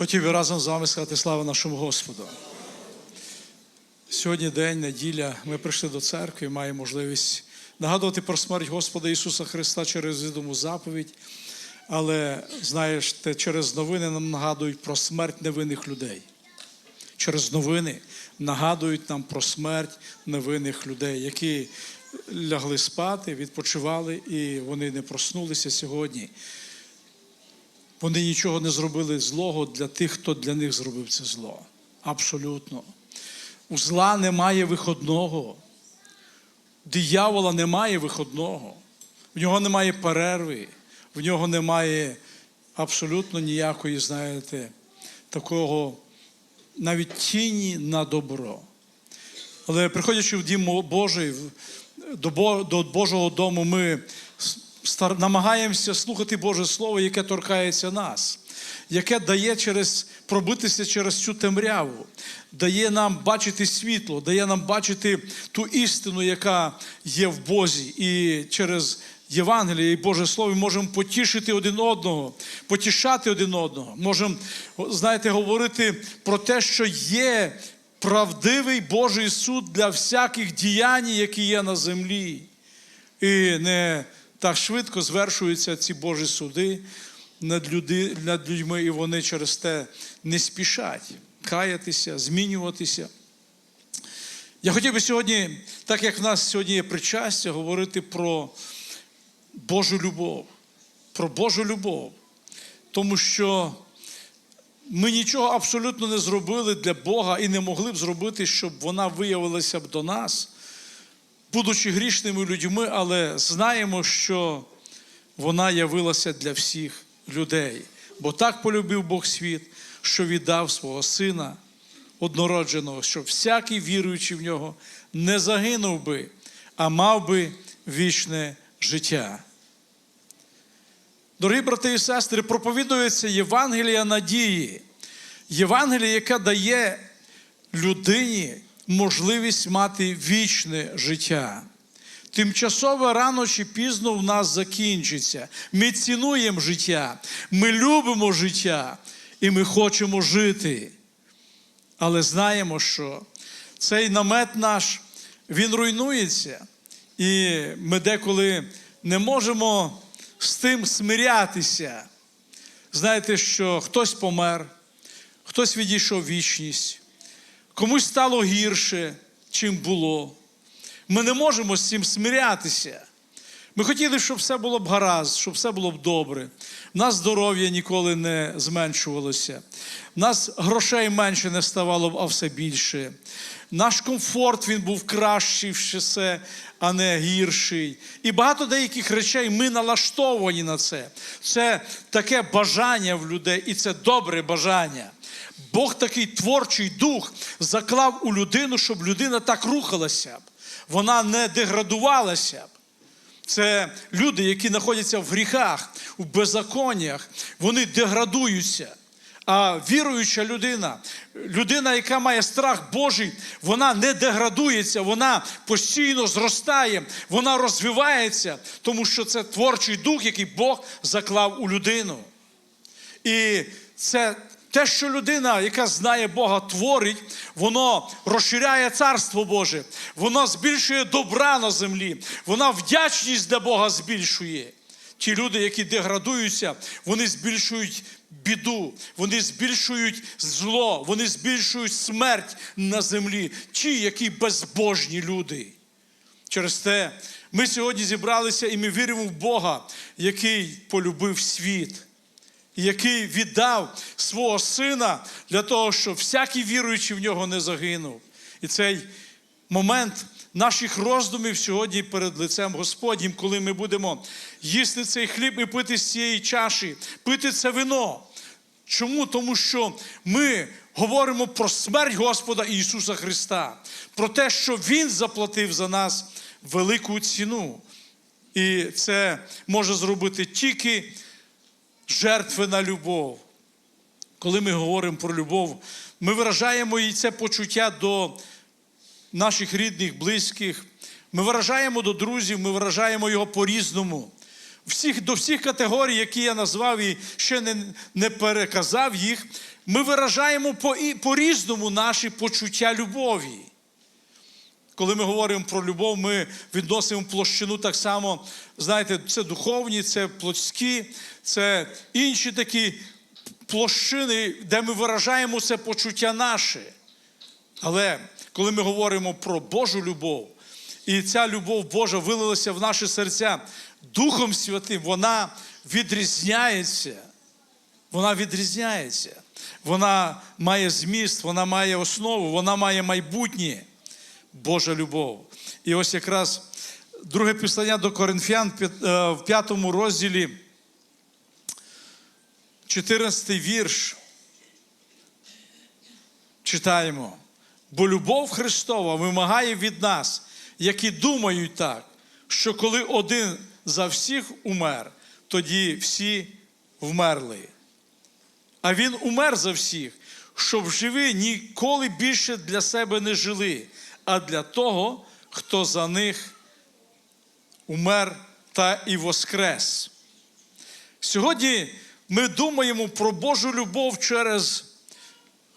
Хотів би разом з вами сказати слава нашому Господу. Сьогодні день, неділя. Ми прийшли до церкви, і маємо можливість нагадувати про смерть Господа Ісуса Христа через відому заповідь. Але знаєш, те, через новини нам нагадують про смерть невинних людей. Через новини нагадують нам про смерть невинних людей, які лягли спати, відпочивали, і вони не проснулися сьогодні. Вони нічого не зробили злого для тих, хто для них зробив це зло. Абсолютно. У зла немає виходного. Диявола немає виходного. В нього немає перерви, в нього немає абсолютно ніякої, знаєте, такого навіть тіні на добро. Але приходячи в дім Божий, до Божого дому, ми намагаємося слухати Боже Слово, яке торкається нас, яке дає через пробитися через цю темряву, дає нам бачити світло, дає нам бачити ту істину, яка є в Бозі, і через Євангеліє і Боже Слово можемо потішити один одного, потішати один одного. Можемо, знаєте, говорити про те, що є правдивий Божий суд для всяких діянь, які є на землі. І не так швидко звершуються ці Божі суди над, люди, над людьми, і вони через те не спішать каятися, змінюватися. Я хотів би сьогодні, так як в нас сьогодні є причастя, говорити про Божу любов. Про Божу любов. Тому що ми нічого абсолютно не зробили для Бога і не могли б зробити, щоб вона виявилася б до нас, будучи грішними людьми, але знаємо, що вона явилася для всіх людей. Бо так полюбив Бог світ, що віддав свого сина однородженого, щоб всякий віруючий в нього не загинув би, а мав би вічне життя. Дорогі брати і сестри, проповідується Євангелія надії, Євангеліє, яке дає людині можливість мати вічне життя. Тимчасово рано чи пізно в нас закінчиться. Ми цінуємо життя, ми любимо життя і ми хочемо жити. Але знаємо, що цей намет наш, він руйнується. І ми деколи не можемо з тим смирятися. Знаєте, що хтось помер, хтось відійшов вічність, комусь стало гірше, чим було. Ми не можемо з цим смирятися. Ми хотіли, щоб все було б гаразд, щоб все було б добре. У нас здоров'я ніколи не зменшувалося. У нас грошей менше не ставало, б, а все більше. Наш комфорт він був кращий все, а не гірший. І багато деяких речей ми налаштовані на це. Це таке бажання в людей, і це добре бажання. Бог такий творчий дух заклав у людину, щоб людина так рухалася б. Вона не деградувалася б. Це люди, які знаходяться в гріхах, у беззаконнях, вони деградуються. А віруюча людина, людина, яка має страх Божий, вона не деградується, вона постійно зростає, вона розвивається, тому що це творчий дух, який Бог заклав у людину. І це те, що людина, яка знає Бога, творить, воно розширяє царство Боже, воно збільшує добра на землі, вона вдячність для Бога збільшує. Ті люди, які деградуються, вони збільшують біду, вони збільшують зло, вони збільшують смерть на землі. Ті, які безбожні люди. Через те ми сьогодні зібралися і ми віримо в Бога, який полюбив світ, який віддав свого сина для того, щоб всякий віруючий в нього не загинув. І цей момент наших роздумів сьогодні перед лицем Господнім, коли ми будемо їсти цей хліб і пити з цієї чаші, пити це вино. Чому? Тому що ми говоримо про смерть Господа Ісуса Христа, про те, що Він заплатив за нас велику ціну. І це може зробити тільки жертвена любов. Коли ми говоримо про любов, ми виражаємо і це почуття до наших рідних, близьких. Ми виражаємо до друзів, ми виражаємо його по-різному. всіх, до всіх категорій, які я назвав і ще не, не переказав їх, ми виражаємо по, по-різному наші почуття любові. Коли ми говоримо про любов, ми відносимо площину так само, знаєте, це духовні, це плотські, це інші такі площини, де ми виражаємо це почуття наше. Але коли ми говоримо про Божу любов, і ця любов Божа вилилася в наші серця Духом Святим, вона відрізняється. Вона відрізняється. Вона має зміст, вона має основу, вона має майбутнє. Божа любов. І ось якраз друге післання до Коринфян е, в п'ятому розділі, 14 вірш. Читаємо. Бо любов Христова вимагає від нас, які думають так, що коли один за всіх умер, тоді всі вмерли. А він умер за всіх, щоб живі ніколи більше для себе не жили, а для того, хто за них умер та і воскрес. Сьогодні ми думаємо про Божу любов через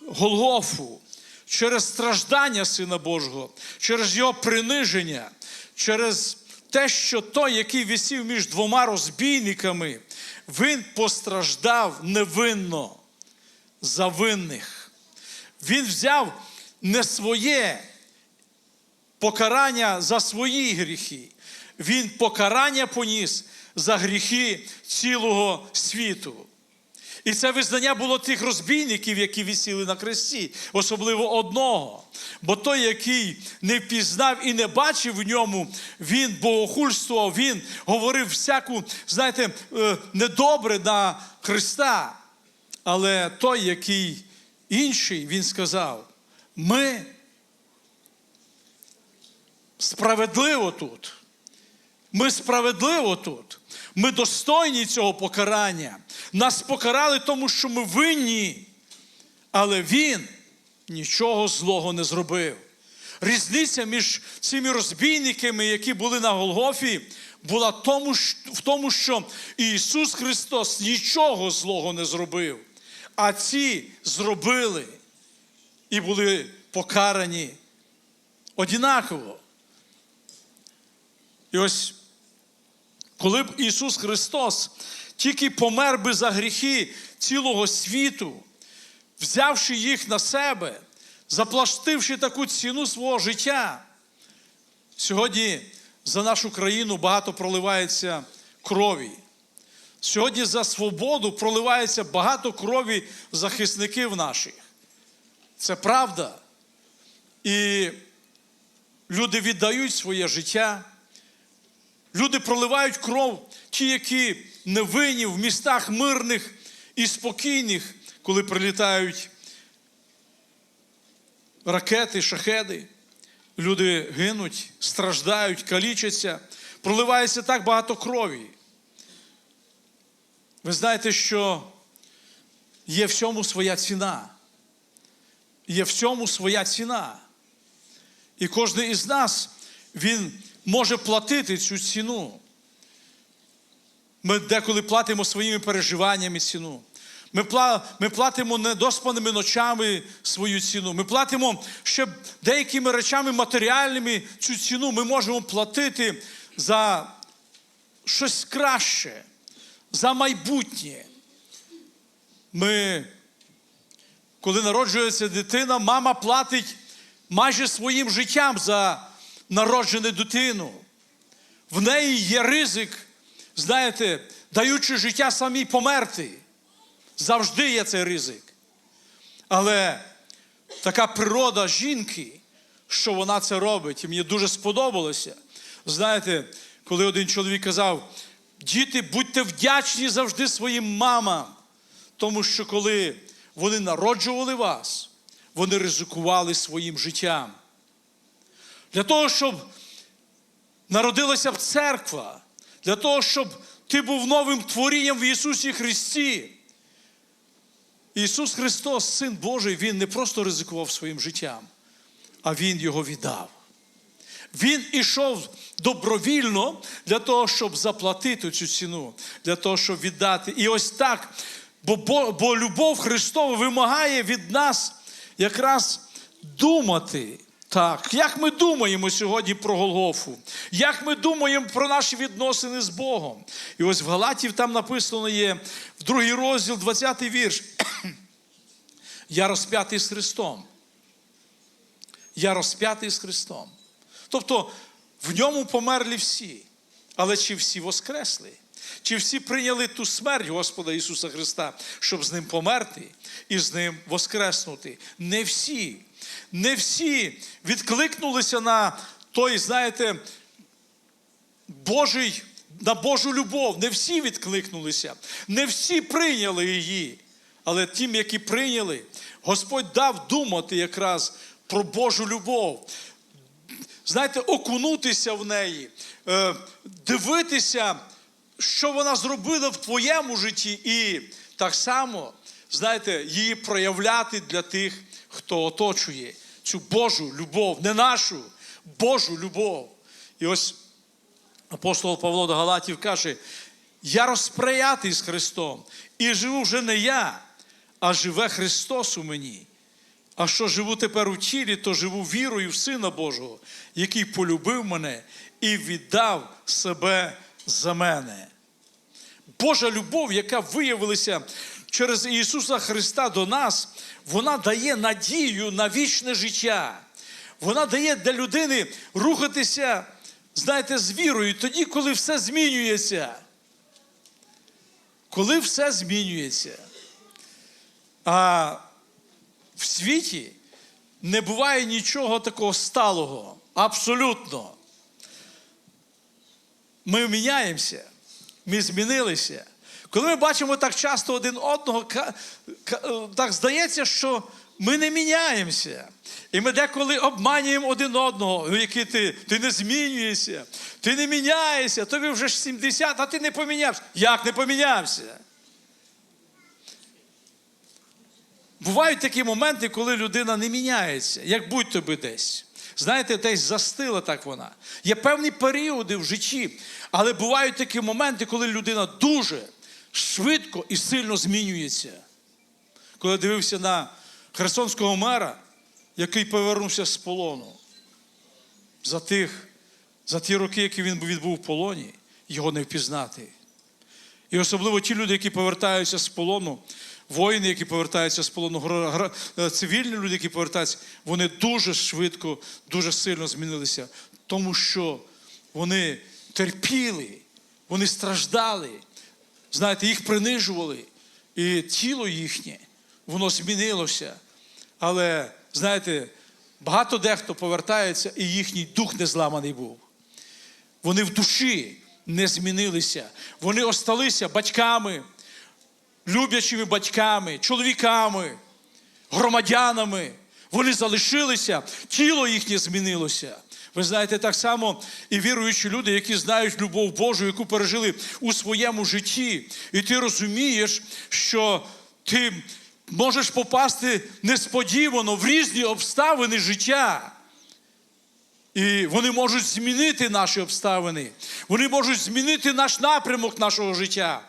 Голгофу, через страждання Сина Божого, через Його приниження, через те, що той, який висів між двома розбійниками, він постраждав невинно за винних. Він взяв не своє покарання за свої гріхи. Він покарання поніс за гріхи цілого світу. І це визнання було тих розбійників, які висіли на хресті, особливо одного. Бо той, який не впізнав і не бачив в ньому, він богохульствував, він говорив всяку, знаєте, е, недобре на Христа. Але той, який інший, він сказав: ми справедливо тут. Ми справедливо тут. Ми достойні цього покарання. Нас покарали, тому що ми винні. Але він нічого злого не зробив. Різниця між цими розбійниками, які були на Голгофі, була в тому, що Ісус Христос нічого злого не зробив. А ці зробили і були покарані однаково. І ось коли б Ісус Христос тільки помер би за гріхи цілого світу, взявши їх на себе, заплативши таку ціну свого життя, сьогодні за нашу країну багато проливається крові. Сьогодні за свободу проливається багато крові захисників наших. Це правда. І люди віддають своє життя. Люди проливають кров, ті, які невинні в містах мирних і спокійних, коли прилітають ракети, шахеди. Люди гинуть, страждають, калічаться, проливається так багато крові. Ви знаєте, що є всьому своя ціна. Є всьому своя ціна. І кожен із нас, він може платити цю ціну. Ми деколи платимо своїми переживаннями ціну. Ми, платимо недоспаними ночами свою ціну. Ми платимо ще деякими речами матеріальними цю ціну. Ми можемо платити за щось краще, за майбутнє. Ми, коли народжується дитина, мама платить майже своїм життям за народжену дитину. В неї є ризик, знаєте, даючи життя самій померти. Завжди є цей ризик. Але така природа жінки, що вона це робить, і мені дуже сподобалося. Знаєте, коли один чоловік казав: діти, будьте вдячні завжди своїм мамам, тому що коли вони народжували вас, вони ризикували своїм життям. Для того, щоб народилася б церква, для того, щоб ти був новим творінням в Ісусі Христі. Ісус Христос, Син Божий, Він не просто ризикував своїм життям, а Він його віддав. Він ішов добровільно для того, щоб заплатити цю ціну, для того, щоб віддати. І ось так, бо, бо, бо любов Христова вимагає від нас якраз думати. Так, як ми думаємо сьогодні про Голгофу? Як ми думаємо про наші відносини з Богом? І ось в Галатів там написано є в другий розділ, 20 вірш. Я розп'ятий з Христом. Я розп'ятий з Христом. Тобто в ньому померли всі. Але чи всі воскресли? Чи всі прийняли ту смерть Господа Ісуса Христа, щоб з ним померти і з ним воскреснути? Не всі. Не всі відкликнулися на той, знаєте, Божий, на Божу любов. Не всі відкликнулися, не всі прийняли її. Але тим, які прийняли, Господь дав думати якраз про Божу любов. Знаєте, окунутися в неї, е, дивитися, що вона зробила в твоєму житті, і так само, знаєте, її проявляти для тих, хто оточує цю Божу любов, не нашу Божу любов. І ось апостол Павло до Галатів каже: я розприятий з Христом, і живу вже не я, а живе Христос у мені. А що живу тепер у тілі, то живу вірою в Сина Божого, який полюбив мене і віддав себе за мене. Божа любов, яка виявилася через Ісуса Христа до нас, вона дає надію на вічне життя. Вона дає для людини рухатися, знаєте, з вірою, тоді, коли все змінюється. Коли все змінюється. А в світі не буває нічого такого сталого. Абсолютно. Ми міняємося, ми змінилися. Коли ми бачимо так часто один одного, ка- так здається, що ми не міняємося. І ми деколи обманюємо один одного, «Ну, який ти, ти не змінюєшся, ти не міняєшся, тобі вже ж 70, а ти не помінявся. Як не помінявся? Бувають такі моменти, коли людина не міняється, як будь тобі десь. Знаєте, десь застила так вона. Є певні періоди в житті, але бувають такі моменти, коли людина дуже швидко і сильно змінюється. Коли дивився на херсонського мера, який повернувся з полону, за, тих, за ті роки, які він відбув в полоні, його не впізнати. І особливо ті люди, які повертаються з полону, воїни, які повертаються з полону, е, цивільні люди, які повертаються, вони дуже швидко, дуже сильно змінилися, тому що вони терпіли, вони страждали, знаєте, їх принижували, і тіло їхнє, воно змінилося. Але, знаєте, багато дехто повертається, і їхній дух не зламаний був. Вони в душі не змінилися. Вони осталися батьками, люблячими батьками, чоловіками, громадянами. Вони залишилися, тіло їхнє змінилося. Ви знаєте, так само і віруючі люди, які знають любов Божу, яку пережили у своєму житті. І ти розумієш, що ти можеш попасти несподівано в різні обставини життя. І вони можуть змінити наші обставини. Вони можуть змінити наш напрямок нашого життя.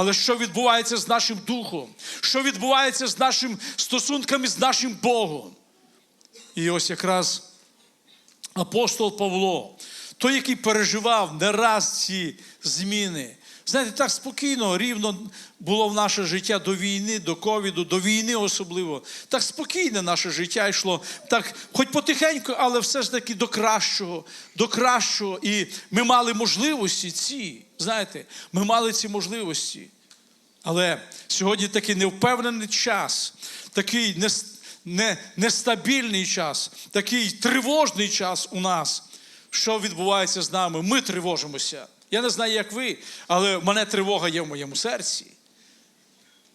Але що відбувається з нашим духом? Що відбувається з нашими стосунками з нашим Богом? І ось якраз апостол Павло, той, який переживав не раз ці зміни. Знаєте, так спокійно, рівно було в наше життя до війни, до ковіду, до війни особливо. Так спокійне наше життя йшло, так, хоч потихеньку, але все ж таки до кращого, до кращого. І ми мали можливості ці. Знаєте, ми мали ці можливості. Але сьогодні такий невпевнений час, такий нес- не, нестабільний час, такий тривожний час у нас. Що відбувається з нами? Ми тривожимося. Я не знаю, як ви, але в мене тривога є в моєму серці.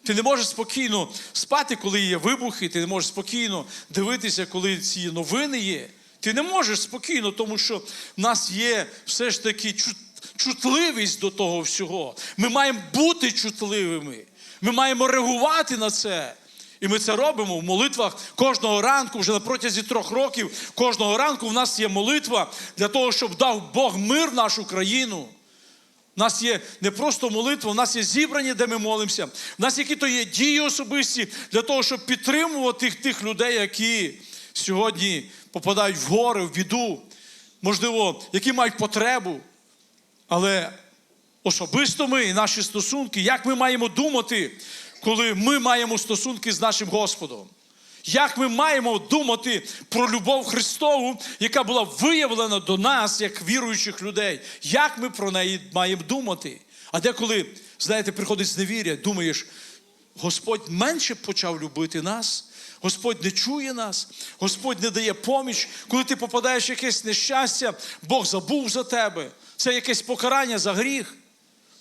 Ти не можеш спокійно спати, коли є вибухи, ти не можеш спокійно дивитися, коли ці новини є. Ти не можеш спокійно, тому що в нас є все ж таки чутливість до того всього. Ми маємо бути чутливими. Ми маємо реагувати на це. І ми це робимо в молитвах кожного ранку, вже на протязі трьох років. Кожного ранку в нас є молитва для того, щоб дав Бог мир в нашу країну. У нас є не просто молитва, у нас є зібрання, де ми молимося. У нас які то є дії особисті для того, щоб підтримувати тих, людей, які сьогодні попадають в гори, в біду, можливо, які мають потребу. Але особисто ми і наші стосунки, як ми маємо думати, коли ми маємо стосунки з нашим Господом? Як ми маємо думати про любов Христову, яка була виявлена до нас як віруючих людей? Як ми про неї маємо думати? А деколи, знаєте, приходить зневір'я, думаєш, Господь менше почав любити нас, Господь не чує нас, Господь не дає поміч. Коли ти попадаєш в якесь нещастя, Бог забув за тебе. Це якесь покарання за гріх.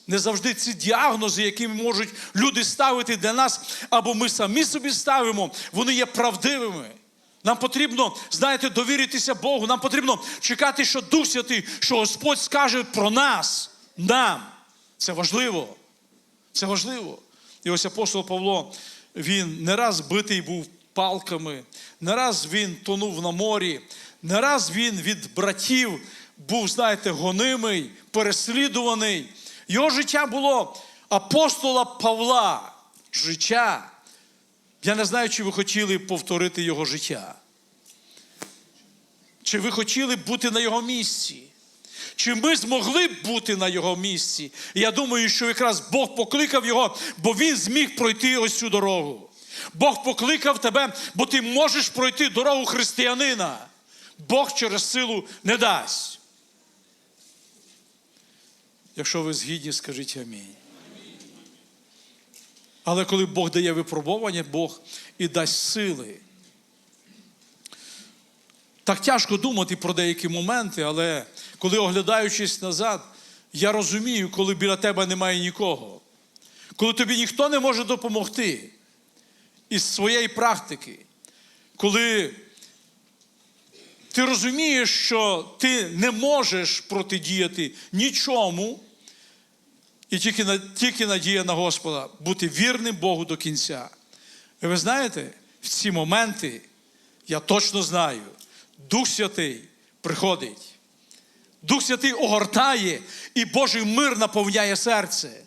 Не завжди ці діагнози, які можуть люди ставити для нас, або ми самі собі ставимо, вони є правдивими. Нам потрібно, знаєте, довіритися Богу. Нам потрібно чекати, що Дух Святий, що Господь скаже про нас, нам. Це важливо. Це важливо. І ось апостол Павло, він не раз битий був палками, не раз він тонув на морі, не раз він від братів був, знаєте, гонимий, переслідуваний. Його життя було апостола Павла. Життя. Я не знаю, чи ви хотіли повторити його життя. Чи ви хотіли бути на його місці? Чи ми змогли б бути на його місці? Я думаю, що якраз Бог покликав його, бо він зміг пройти ось цю дорогу. Бог покликав тебе, бо ти можеш пройти дорогу християнина. Бог через силу не дасть. Якщо ви згідні, скажіть амінь. Але коли Бог дає випробування, Бог і дасть сили. Так тяжко думати про деякі моменти, але коли оглядаючись назад, я розумію, коли біля тебе немає нікого, коли тобі ніхто не може допомогти із своєї практики, коли ти розумієш, що ти не можеш протидіяти нічому, і тільки, тільки надія на Господа бути вірним Богу до кінця. І ви знаєте, в ці моменти я точно знаю, Дух Святий приходить. Дух Святий огортає, і Божий мир наповняє серце.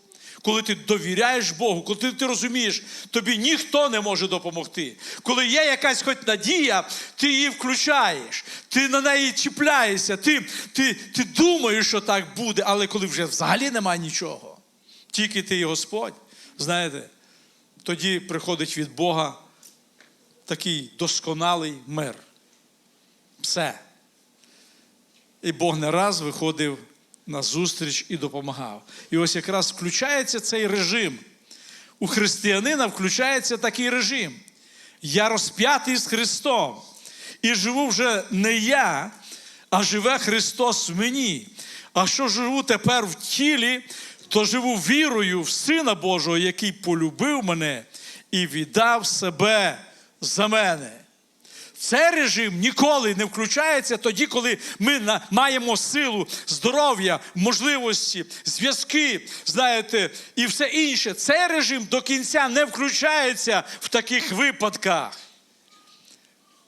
Коли ти довіряєш Богу, коли ти, розумієш, тобі ніхто не може допомогти. Коли є якась хоч надія, ти її включаєш, ти на неї чіпляєшся, ти, ти, ти думаєш, що так буде, але коли вже взагалі немає нічого, тільки ти і Господь, знаєте, тоді приходить від Бога такий досконалий мир. Все. І Бог не раз виходив на зустріч і допомагав. І ось якраз включається цей режим. У християнина включається такий режим. Я розп'ятий з Христом. І живу вже не я, а живе Христос в мені. А що живу тепер в тілі, то живу вірою в Сина Божого, який полюбив мене і віддав себе за мене. Цей режим ніколи не включається тоді, коли ми маємо силу, здоров'я, можливості, зв'язки, знаєте, і все інше. Цей режим до кінця не включається в таких випадках.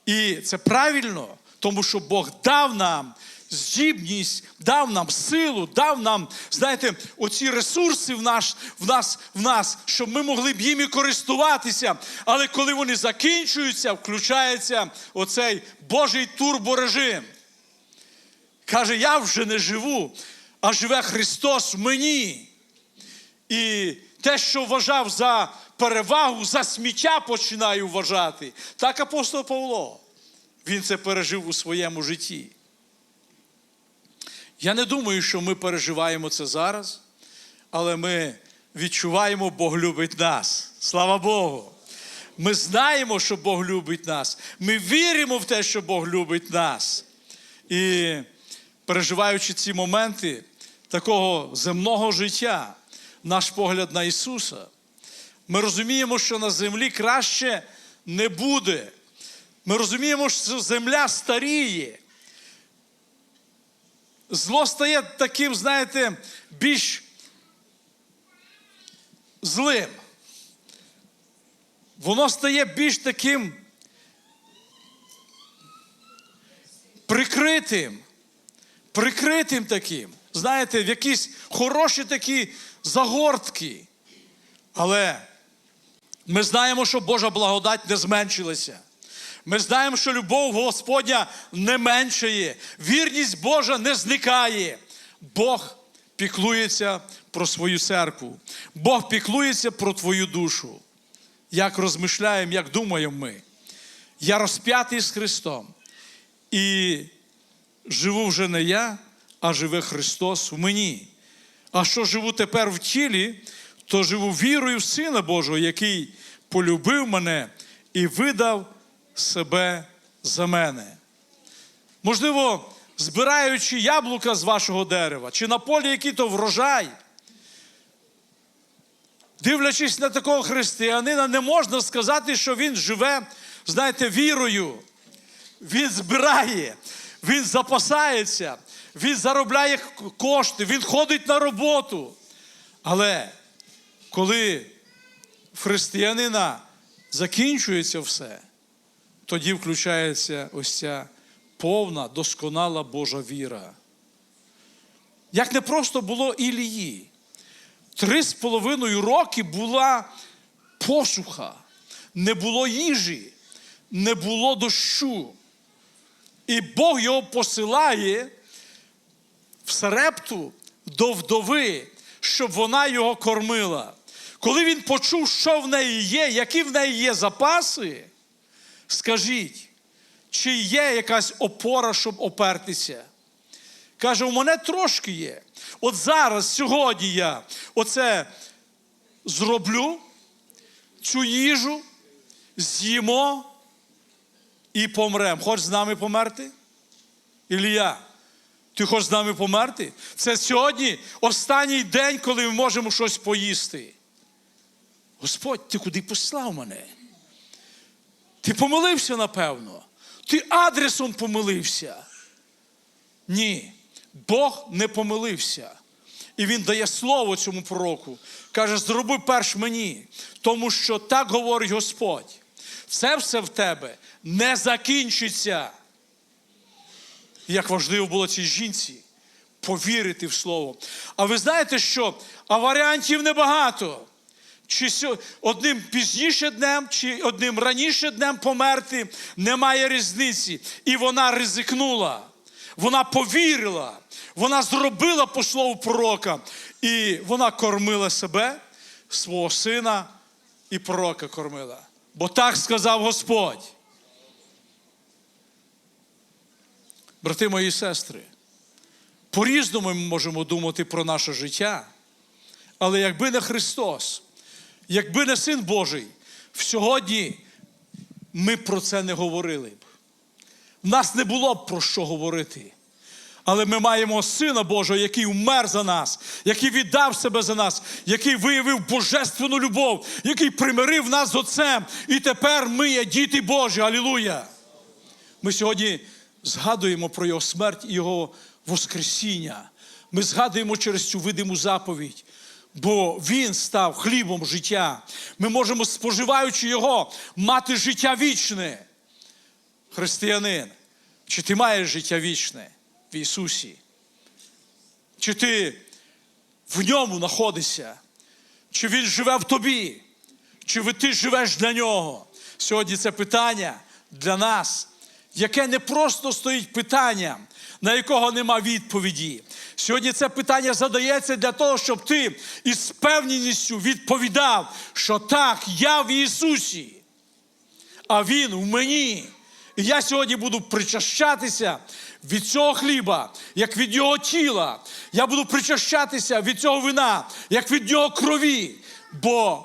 І це правильно, тому що Бог дав нам здібність, дав нам силу, дав нам, знаєте, оці ресурси в, наш, в, нас, в нас, щоб ми могли б їми користуватися. Але коли вони закінчуються, включається оцей Божий турборежим. Каже, я вже не живу, а живе Христос в мені. І те, що вважав за перевагу, за сміття починаю вважати. Так апостол Павло. Він це пережив у своєму житті. Я не думаю, що ми переживаємо це зараз, але ми відчуваємо, Бог любить нас. Слава Богу. Ми знаємо, що Бог любить нас. Ми віримо в те, що Бог любить нас. І переживаючи ці моменти такого земного життя, наш погляд на Ісуса, ми розуміємо, що на землі краще не буде. Ми розуміємо, що земля старіє. Зло стає таким, знаєте, більш злим. воно стає більш таким прикритим, прикритим таким. Знаєте, в якісь хороші такі загортки. Але ми знаємо, що Божа благодать не зменшилася. Ми знаємо, що любов Господня не меншає, вірність Божа не зникає. Бог піклується про свою церкву. Бог піклується про твою душу. Як розмишляємо, як думаємо ми. Я розп'ятий з Христом. І живу вже не я, а живе Христос в мені. А що живу тепер в тілі, то живу вірою в Сина Божого, який полюбив мене і видав себе за мене. Можливо, збираючи яблука з вашого дерева, чи на полі який то врожай, дивлячись на такого християнина, не можна сказати, що він живе, знаєте, вірою. Він збирає, він запасається, він заробляє кошти, він ходить на роботу. Але коли християнина закінчується все, тоді включається ось ця повна, досконала Божа віра. Як не просто було Ілії. Три з половиною роки була посуха, не було їжі, не було дощу. І Бог його посилає в Сарепту до вдови, щоб вона його кормила. Коли він почув, що в неї є, які в неї є запаси, скажіть, чи є якась опора, щоб опертися? Каже, у мене трошки є. От зараз, сьогодні я оце зроблю, цю їжу, з'їмо і помремо. Хочеш з нами померти? Ілія, ти хочеш з нами померти? Це сьогодні останній день, коли ми можемо щось поїсти. Господь, ти куди послав мене? Ти помилився, напевно. Ти адресом помилився. Ні, Бог не помилився. І Він дає слово цьому пророку. Каже, зроби перш мені, тому що так говорить Господь. Це все в тебе не закінчиться. Як важливо було цій жінці повірити в слово. А ви знаєте що? А варіантів небагато. Чи одним пізніше днем, чи одним раніше днем померти, немає різниці. І вона ризикнула. Вона повірила, вона зробила по слову пророка, і вона кормила себе, свого сина і пророка кормила. Бо так сказав Господь. Брати мої сестри, по-різному ми можемо думати про наше життя, але якби не Христос, якби не Син Божий, сьогодні ми про це не говорили б. В нас не було б про що говорити. Але ми маємо Сина Божого, який вмер за нас, який віддав себе за нас, який виявив божественну любов, який примирив нас з Отцем. І тепер ми є діти Божі. Алілуя! Ми сьогодні згадуємо про Його смерть і Його Воскресіння. Ми згадуємо через цю видиму заповідь, бо Він став хлібом життя. Ми можемо, споживаючи Його, мати життя вічне. Християнин, чи ти маєш життя вічне в Ісусі? Чи ти в ньому знаходишся? Чи Він живе в тобі? Чи ти живеш для нього? Сьогодні це питання для нас, яке не просто стоїть питанням, на якого нема відповіді. Сьогодні це питання задається для того, щоб ти із певністю відповідав, що так, я в Ісусі, а Він в мені. І я сьогодні буду причащатися від цього хліба, як від його тіла. Я буду причащатися від цього вина, як від його крові. Бо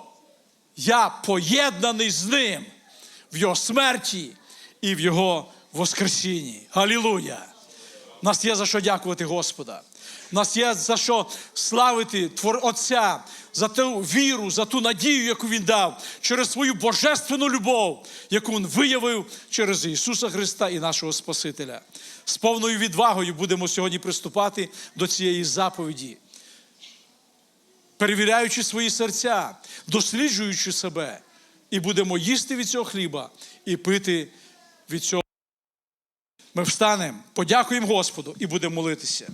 я поєднаний з ним в його смерті і в його воскресінні. Галілуя! У нас є за що дякувати Господа. У нас є за що славити Твор Отця, за ту віру, за ту надію, яку Він дав, через свою божественну любов, яку Він виявив через Ісуса Христа і нашого Спасителя. З повною відвагою будемо сьогодні приступати до цієї заповіді, перевіряючи свої серця, досліджуючи себе і будемо їсти від цього хліба і пити від цього. Ми встанемо, подякуємо Господу і будемо молитися.